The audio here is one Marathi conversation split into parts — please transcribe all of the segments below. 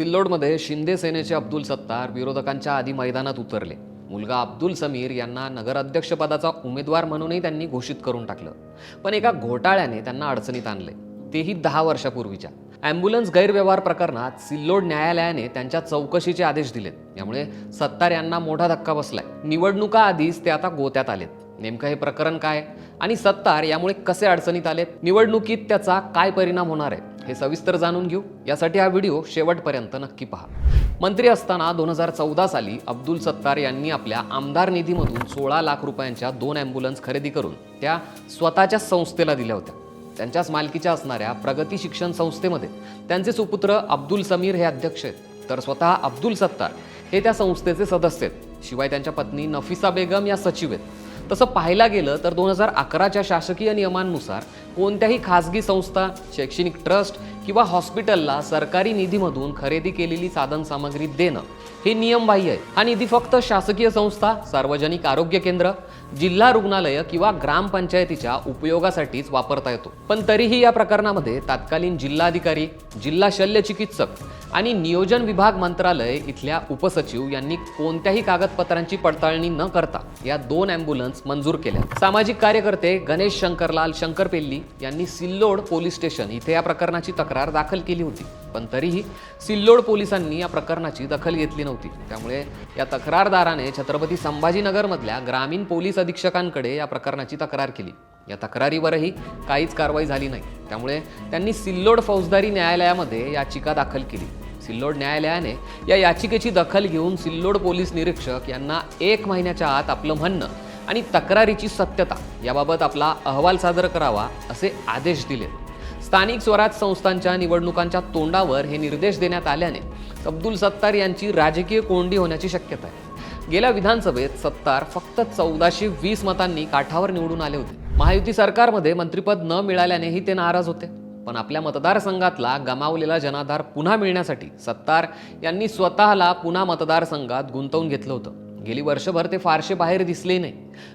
सिल्लोडमध्ये शिंदे सेनेचे अब्दुल सत्तार विरोधकांच्या आधी मैदानात उतरले. मुलगा अब्दुल समीर यांना नगराध्यक्षपदाचा उमेदवार म्हणूनही त्यांनी घोषित करून टाकलं. पण एका घोटाळ्याने त्यांना अडचणीत आणले. तेही दहा वर्षापूर्वीच्या. ॲम्ब्युलन्स गैरव्यवहार प्रकरणात सिल्लोड न्यायालयाने त्यांच्या चौकशीचे आदेश दिलेत. यामुळे सत्तार यांना मोठा धक्का बसलाय. निवडणुका आधीच ते आता गोत्यात आलेत. नेमकं हे प्रकरण काय? आणि सत्तार यामुळे कसे अडचणीत आलेत? निवडणुकीत त्याचा काय परिणाम होणार आहे? हे सविस्तर जाणून घेऊ. यासाठी हा व्हिडिओ शेवटपर्यंत नक्की पहा. मंत्री असताना दोन हजार चौदा साली अब्दुल सत्तार यांनी आपल्या आमदार निधीमधून सोळा लाख रुपयांच्या दोन ॲम्ब्युलन्स खरेदी करून त्या स्वतःच्या संस्थेला दिल्या होत्या. त्यांच्याच मालकीच्या असणाऱ्या प्रगती शिक्षण संस्थेमध्ये त्यांचे सुपुत्र अब्दुल समीर हे अध्यक्ष आहेत. तर स्वतः अब्दुल सत्तार हे त्या संस्थेचे सदस्य आहेत. शिवाय त्यांच्या पत्नी नफिसा बेगम या सचिव आहेत. तसं पाहायला गेलं तर दोन हजार अकराच्या शासकीय नियमांनुसार कोणत्याही खासगी संस्था शैक्षणिक ट्रस्ट किंवा हॉस्पिटलला सरकारी निधीमधून खरेदी केलेली साधनसामग्री देणं हे नियमबाह्य आहे. हा निधी फक्त शासकीय संस्था सार्वजनिक आरोग्य केंद्र जिल्हा रुग्णालय किंवा ग्रामपंचायतीच्या उपयोगासाठीच वापरता येतो. पण तरीही या प्रकरणामध्ये तत्कालीन जिल्हाधिकारी जिल्हा शल्य चिकित्सक आणि नियोजन विभाग मंत्रालय इथल्या उपसचिव यांनी कोणत्याही कागदपत्रांची पडताळणी न करता या दोन अँब्युलन्स मंजूर केल्या. सामाजिक कार्यकर्ते गणेश शंकरलाल शंकरपेल्ली यांनी सिल्लोड पोलीस स्टेशन इथे या प्रकरणाची तक्रार तक्रार दाखल केली होती. पण तरीही सिल्लोड पोलिसांनी या प्रकरणाची दखल घेतली नव्हती. त्यामुळे या तक्रारदाराने छत्रपती संभाजीनगरमधल्या ग्रामीण पोलीस अधीक्षकांकडे या प्रकरणाची तक्रार केली. या तक्रारीवरही काहीच कारवाई झाली नाही. त्यामुळे त्यांनी सिल्लोड फौजदारी न्यायालयामध्ये याचिका दाखल केली. सिल्लोड न्यायालयाने या याचिकेची दखल घेऊन सिल्लोड पोलीस निरीक्षक यांना एक महिन्याच्या आत आपलं म्हणणं आणि तक्रारीची सत्यता याबाबत आपला अहवाल सादर करावा असे आदेश दिले. स्थानिक स्वराज संस्थांच्या निवडणुकांच्या तोंडावर हे निर्देश देण्यात आल्याने अब्दुल सत्तार यांची राजकीय कोंडी होण्याची शक्यता आहे. गेल्या विधानसभेत सत्तार फक्त चौदाशे वीस मतांनी काठावर निवडून आले होते. महायुती सरकारमध्ये मंत्रिपद न मिळाल्यानेही ते नाराज होते. पण आपल्या मतदारसंघातला गमावलेला जनाधार पुन्हा मिळण्यासाठी सत्तार यांनी स्वतःला पुन्हा मतदारसंघात गुंतवून घेतलं होतं. गेली वर्षभर ते फारसे बाहेर दिसले नाही.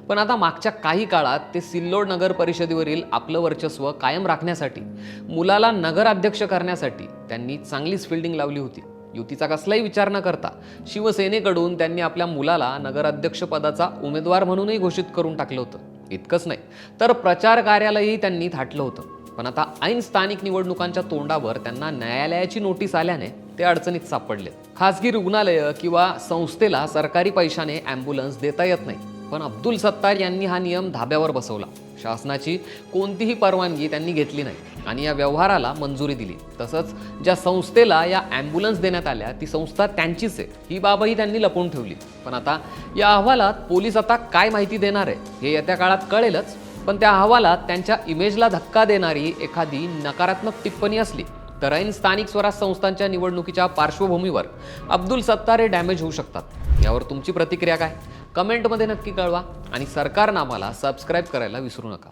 पण आता मागच्या काही काळात ते सिल्लोड नगर परिषदेवरील आपलं वर्चस्व कायम राखण्यासाठी मुलाला नगराध्यक्ष करण्यासाठी त्यांनी चांगलीच फिल्डिंग लावली होती. युतीचा कसलाही विचार न करता शिवसेनेकडून त्यांनी आपल्या मुलाला नगराध्यक्षपदाचा उमेदवार म्हणूनही घोषित करून टाकलं होतं. इतकंच नाही तर प्रचार कार्यालयही त्यांनी थाटलं होतं. पण आता ऐन स्थानिक निवडणुकांच्या तोंडावर त्यांना न्यायालयाची नोटीस आल्याने ते अडचणीत सापडले खासगी रुग्णालय किंवा संस्थेला सरकारी पैशाने ॲम्ब्युलन्स देता येत नाही. पण अब्दुल सत्तार यांनी हा नियम धाब्यावर बसवला. शासनाची कोणतीही परवानगी त्यांनी घेतली नाही आणि या व्यवहाराला मंजुरी दिली. तसंच ज्या संस्थेला या ॲम्ब्युलन्स देण्यात आल्या ती संस्था त्यांचीच आहे. ही बाबही त्यांनी लपवून ठेवली. पण आता या अहवालात पोलीस आता काय माहिती देणार आहे हे येत्या काळात कळेलच. पण त्या अहवालात त्यांच्या इमेजला धक्का देणारी एखादी नकारात्मक टिप्पणी असली तर ऐन स्थानिक स्वराज संस्थांच्या निवडणुकीच्या पार्श्वभूमीवर अब्दुल सत्तारे डॅमेज होऊ शकतात. यावर तुमची प्रतिक्रिया काय? कमेंटमध्ये नक्की कळवा आणि सरकारनामाला सबस्क्राईब करायला विसरू नका.